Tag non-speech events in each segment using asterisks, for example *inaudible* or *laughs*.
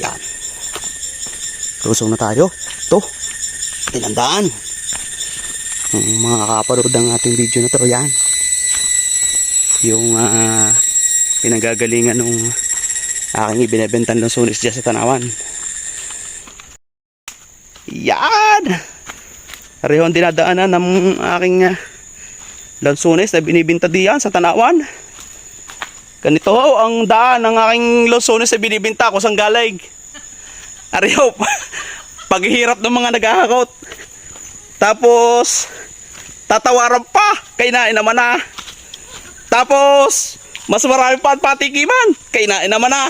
Yan. Lusong na tayo. Ito. Tinandaan. Yung mga kaparood ng ating video na to. Yan. Yung ah, pinagagalingan nung aking ibinebenta ng sunis dyan sa tanawan. Yan! Pareho ang dinadaanan ng aking uh, lansunes na binibinta diyan sa tanawan. Ganito ho ang daan ng aking lansunes na binibinta ko sa galig. *laughs* Pareho, *laughs* paghihirap ng mga naghahakot. Tapos, tatawaran pa. Kainain naman na. Tapos, mas marami pa ang patikiman. Kainain naman na.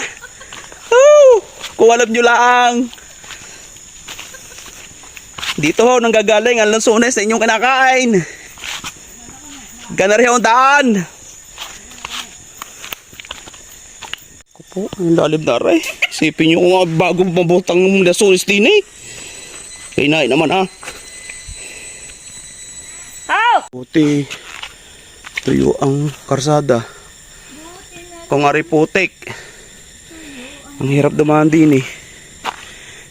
Woo! Kung alam nyo lang. Dito ho, nanggagaling ang lansunes na inyong kinakain. Ganari ho ang daan. Po, ang lalim na rin. Isipin nyo kung nga bagong mabutang ng lansunes din eh. Kainain naman ah. Puti. Tuyo ang karsada. Kung ari putik. Ang hirap dumaan din eh.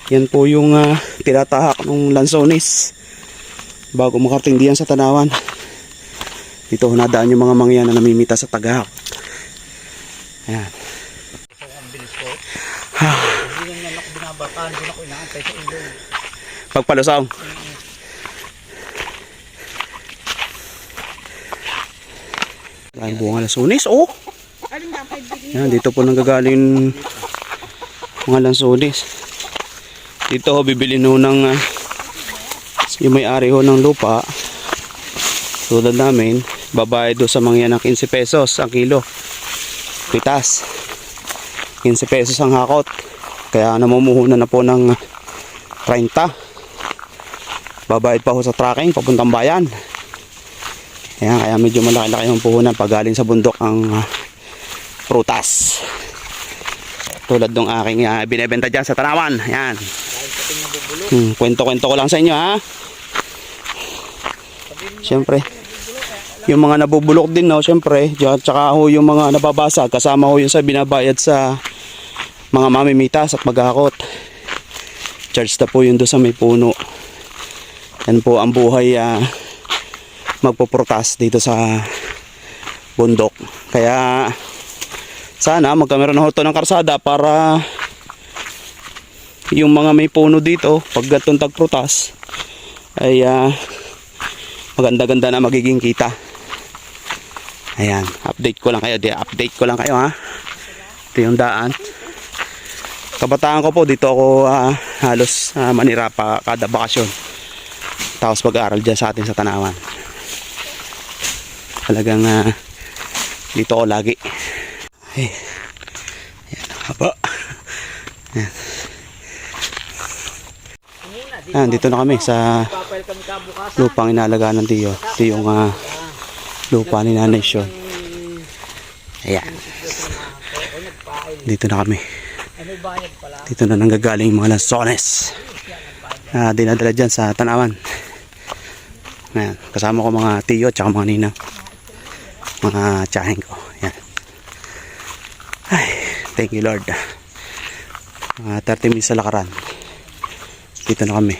Yan po yung ah, tinatahak ng lansones bago makarating diyan sa tanawan. Dito nadaan yung mga mangyan na namimita sa tagahak. Ayan. Hindi na ako binabataan, na ako inaantay sa ilong. Pagpalusong. Dahil bunga lansones, oh! Yan, dito po nanggagaling mga lansones. Dito ho, bibili no ng ah, yung may-ari ho ng lupa. Tulad namin, babayad do sa mga yan ng 15 pesos ang kilo. Pitas. 15 pesos ang hakot. Kaya namumuhunan na po ng 30. Babayad pa ho sa tracking papuntang bayan. Ayan, kaya medyo malaki-laki yung puhunan pag galing sa bundok ang ah, prutas. Tulad ng aking ah, binebenta dyan sa Tanawan. Ayan. Hmm, kwento-kwento ko lang sa inyo ha. Siyempre, yung mga nabubulok din no, siyempre, at saka ho yung mga nababasag, kasama ho yung sa binabayad sa mga mamimitas at maghakot. Charge na po yun doon sa may puno. Yan po ang buhay ah, magpuprotas dito sa bundok. Kaya sana magkameron na ho to ng karsada para yung mga may puno dito pag gatong tagprutas ay ah, maganda-ganda na magiging kita. Ayan, update ko lang kayo. Update ko lang kayo ha. Ito yung daan. Kabataan ko po dito ako ah, halos ah, manira pa kada bakasyon. Tapos pag-aaral dyan sa atin sa Tanawan. Talagang ah, dito ako lagi. Ay. Ayan, haba. Ayan. Ayan, dito na kami sa lupang inalagaan ng Tiyo. Ito yung ah, lupa ni Nanay Sean. Ayan. Dito na kami. Dito na nanggagaling mga lansones. Na dinadala dyan sa tanawan. Ayan. Kasama ko mga tiyo at mga ninang. Mga tsahin ko. Ayan. Ay, thank you Lord. Mga 30 minutes sa lakaran. Dito na kami.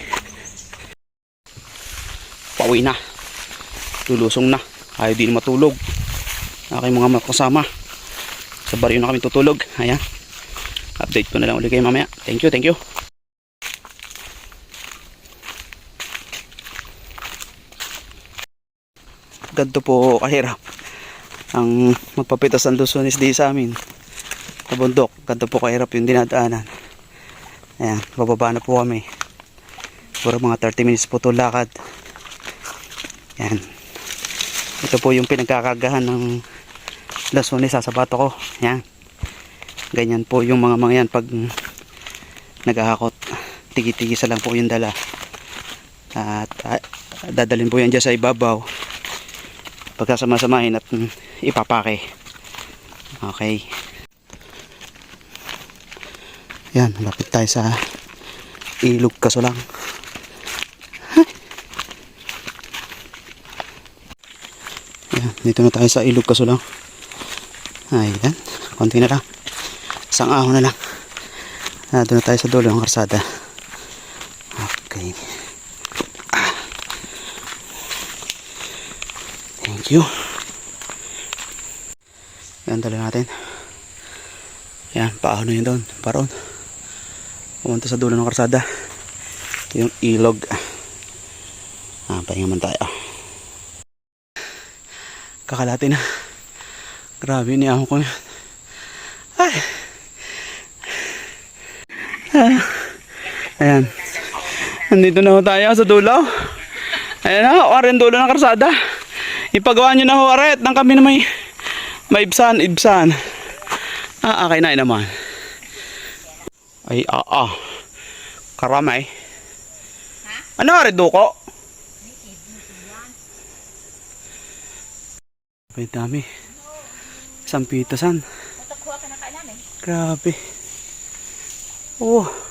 Pauwi na. Tulusong na. Ayaw din matulog. Aking mga kasama. Sa baryo na kami tutulog. Ayan. Update ko na lang ulit kayo mamaya. Thank you, thank you. Ganito po kahirap ang magpapitas ng lusonis di sa amin sa bundok. Ganito po kahirap yung dinadaanan. Ayan, bababa na po kami. Puro mga 30 minutes po to lakad. Ayan. Ito po yung pinagkakagahan ng lasones sa sapato ko. Ayan ganyan po yung mga mga yan pag naghahakot tigi-tigisa lang po yung dala. At ah, dadalhin po yan dyan sa ibabaw. Pagkasama-samahin at mm, ipapake. Okay. Yan lapit tayo sa ilog kaso lang. Yan dito na tayo sa ilog kaso lang. Ayan konti na lang isang ahon na lang Ah, doon na tayo sa dulo ng karsada. Okay. Ah. Thank you. Yan, dala natin. Yan, paano yun doon? Paron. Pumunta sa dulo ng karsada. Yung ilog. Ah, pahinga man tayo. Kakalati na. Grabe, niyaho ko yun. Ay! Ayan. Nandito na ho tayo sa dulo. Ayan na, o rin dulo ng karsada. Ipagawa nyo na ho, aret, ng kami na may may ibsan, ibsan. Ah, okay na naman. Ay, ah, ah. Karamay. Ano, aret, duko? Ay, dami. Isang pitasan. Eh. Grabe. Oh.